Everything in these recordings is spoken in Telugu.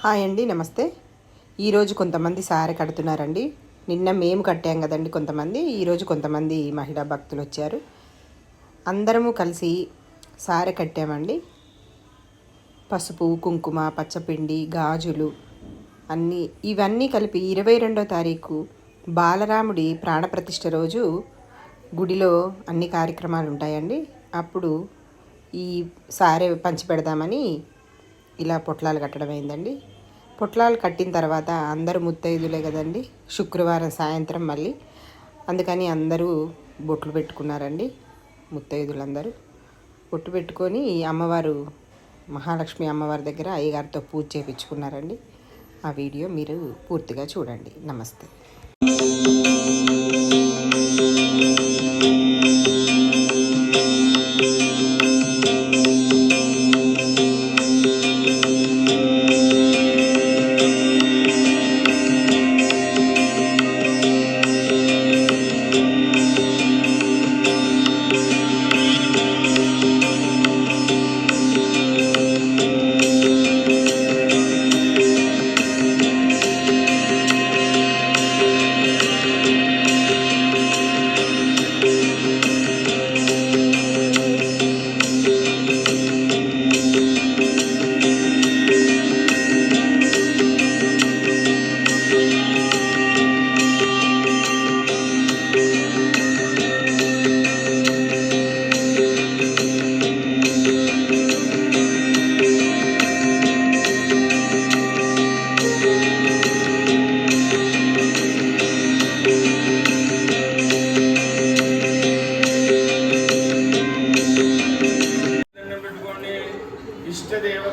హాయ్ అండి నమస్తే. ఈరోజు కొంతమంది సారె కడుతున్నారండి. నిన్న మేము కట్టాం కదండి కొంతమంది. ఈరోజు కొంతమంది మహిళా భక్తులు వచ్చారు. అందరము కలిసి సారె కట్టామండి. పసుపు కుంకుమ పచ్చపిండి గాజులు అన్నీ ఇవన్నీ కలిపి ఇరవై రెండో తారీఖు బాలరాముడి ప్రాణప్రతిష్ఠ రోజు గుడిలో అన్ని కార్యక్రమాలు ఉంటాయండి. అప్పుడు ఈ సారే పంచిపెడదామని ఇలా పొట్లాలు కట్టడం అయిందండి పొట్లాలు కట్టిన తర్వాత అందరూ ముత్తైదులే కదండి. శుక్రవారం సాయంత్రం మళ్ళీ. అందుకని అందరూ బొట్లు పెట్టుకున్నారండి ముత్తైదులందరూ. బొట్టు పెట్టుకొని అమ్మవారు మహాలక్ష్మి అమ్మవారి దగ్గర అయ్యగారితో పూజ చేయించుకున్నారండి ఆ వీడియో మీరు పూర్తిగా చూడండి. నమస్తే.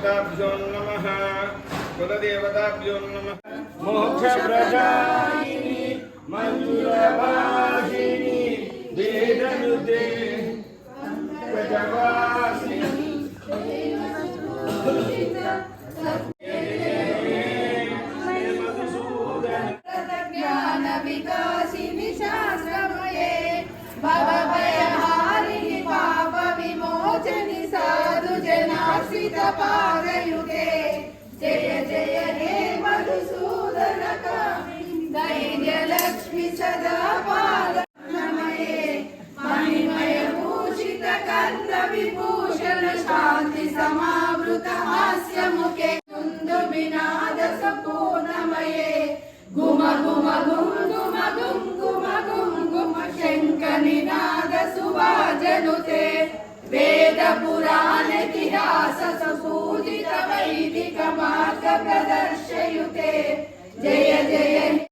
దేవతాభ్యో నమ. కులదేవతాభ్యో నమ. మోక్ష ప్రదాయిని మంజురవాసిని వేదనుదే ప్రజవాసిని. వికాసిని శాస్త్రమయే భవభయహారిణి దివ్యలక్ష్మి సదా పాలనమయే మహిమయ పూజిత కర్ణ విభూషణ శాంతి సమావృత హాస్య ముఖే ముందు వినాద సపూర్ణమయే. గుమ గుమ గుమ గుమ గుమ గుమ శంక నినాద సుభాజనుతే వేద పురాణ ఇతిహాస సపూర్ణ